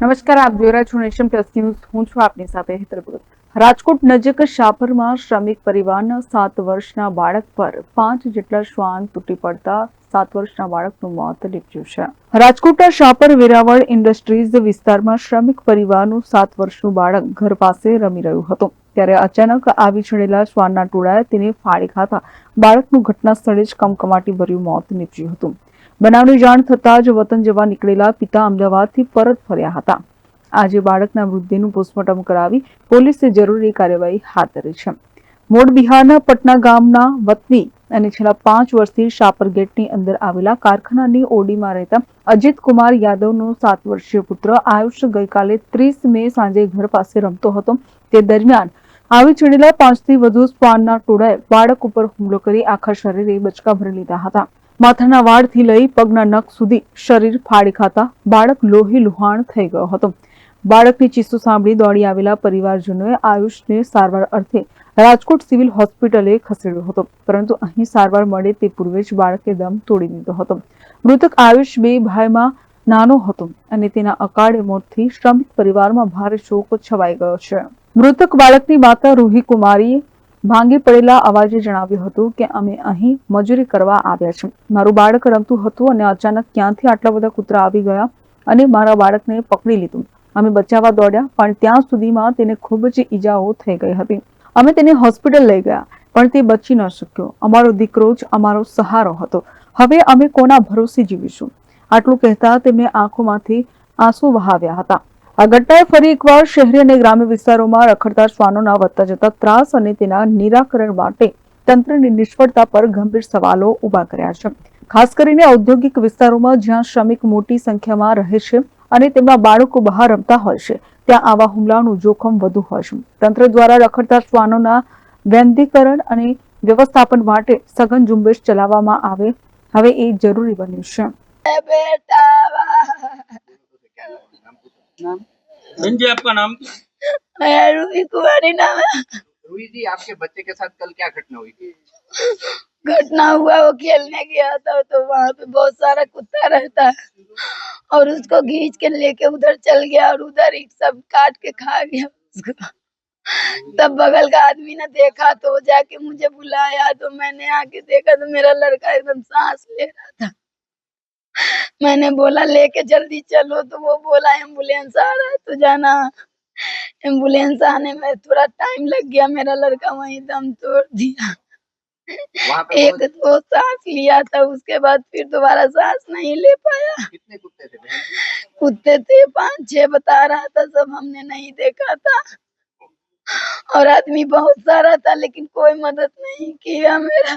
નમસ્કાર, આપ જોઈ રહ્યા છો નેશન પ્લસ ન્યૂઝ. હું છું આપની સાથે હેતરપુર રાજકોટ નજીક શાપરમાં શ્રમિક પરિવારના સાત વર્ષના બાળક પર પાંચ જેટલા શ્વાન તૂટી પડતા સાત વર્ષના બાળકનું મોત નીપજ્યું છે. રાજકોટના શાપર વેરાવળ ઇન્ડસ્ટ્રીઝ વિસ્તારમાં શ્રમિક પરિવારનું સાત વર્ષનું બાળક ઘર પાસે રમી રહ્યું હતું. ત્યારે અચાનક આવી ચડેલા શ્વાનના ટોળાએ તેને ફાડી ખાતા બાળકનું ઘટના સ્થળે જ કમકમાટી ભર્યું મોત નીપજ્યું હતું. બનાવની જાણ થતાં જ વતન જવા નીકળેલા પિતા અમદાવાદથી પરત ફર્યા હતા. આજે બાળકના મૃતદેહનું પોસ્ટમોર્ટમ કરાવી પોલીસે જરૂરી કાર્યવાહી હાથ ધરી છે. મોડ બિહારના પટના ગામના વતની અને છેલ્લા પાંચ વર્ષથી શાપર ગેટની અંદર આવેલા કારખાનાની ઓડીમાં રહેતા અજીત કુમાર યાદવનો સાત વર્ષીય પુત્ર આયુષ ગઈકાલે ત્રીસ મે સાંજે ઘર પાસે રમતો હતો. તે દરમિયાન આવી ચડેલા પાંચથી વધુ સ્પાનના ટોળાએ બાળક ઉપર હુમલો કરી આખા શરીરે બચકા ભરી લીધા હતા. માથાના વાળથી લઈ પગના નખ સુધી શરીર ફાડી ખાતા બાળક લોહી લુહાણ થઈ ગયો હતો. બાળકની ચીસો સાંભળી દોડી આવેલા પરિવારજનોએ આયુષને સારવાર અર્થે રાજકોટ સિવિલ હોસ્પિટલે ખસેડ્યો હતો, પરંતુ અહીં સારવાર મળે તે પૂર્વે જ બાળકે દમ તોડી દીધો હતો. મૃતક આયુષ બે ભાઈમાં નાનો હતો અને તેના અકાળે મોતથી શ્રમિક પરિવારમાં ભારે શોક છવાઈ ગયો છે. મૃતક બાળકની માતા રૂહી કુમારીએ ભાંગી પડેલા અવાજે જણાવ્યું હતું કે અમે અહીં મજૂરી કરવા આવ્યા છે મારું બાળક રમતું હતું અને અચાનક ક્યાંથી આટલા બધા કૂતરા આવી ગયા અને મારા બાળકને પકડી લીધું. અમે બચાવવા દોડ્યા, પણ ત્યાં સુધીમાં તેને ખૂબ જ ઈજાઓ થઈ ગઈ હતી. અમે તેને હોસ્પિટલ લઈ ગયા, પણ તે બચી ન શક્યો. અમારો દીકરો જ અમારો સહારો હતો. હવે અમે કોના ભરોસે જીવીશું? આટલું કહેતા તેમણે આંખોમાંથી આંસુ વહાવ્યા હતા. આ ઘટનાએ ફરી એકવાર શહેરી અને ગ્રામ્ય વિસ્તારોમાં રખડતા શ્વાનોના વધતા જતા ત્રાસ અને તેના નિરાકરણ માટે તંત્રની નિષ્ફળતા પર ગંભીર સવાલો ઊભા કર્યા છે. ખાસ કરીને ઔદ્યોગિક વિસ્તારોમાં જ્યાં શ્રમિક મોટી સંખ્યામાં રહે છે અને તેમના બાળકો બહાર રમતા હોય છે, ત્યાં આવા હુમલાનું જોખમ વધુ હોય છે. તંત્ર દ્વારા રખડતા શ્વાનોના વૈંધીકરણ અને વ્યવસ્થાપન માટે સઘન ઝુંબેશ ચલાવવામાં આવે, હવે એ જરૂરી બન્યું છે. नाम? बहन जी आपका नाम? मेरा रूही कुमारी नाम है। रूही जी आपके बच्चे के साथ कल क्या घटना हुई थी? घटना हुआ वो खेलने गया था तो वहाँ पे बहुत सारा कुत्ता रहता है। और उसको घींच के लेके उधर चल गया और उधर ही सब काट के खा गया उसको। तब बगल का आदमी ने देखा तो जाके मुझे बुलाया तो मैंने आके देखा तो मेरा लड़का एकदम सांस ले रहा था। मैंने बोला लेके जल्दी चलो। तो वो बोला एंबुलेंस आ रहा है तो जाना। एंबुलेंस आने में थोड़ा टाइम लग गया मेरा लड़का वहीं दम तोड़ दिया। एक दो सांस लिया था उसके बाद फिर दोबारा सांस नहीं ले पाया। कितने कुत्ते थे कुत्ते थे पाँच छह बता रहा था सब हमने नहीं देखा था। और आदमी बहुत सारा था लेकिन कोई मदद नहीं किया मेरा।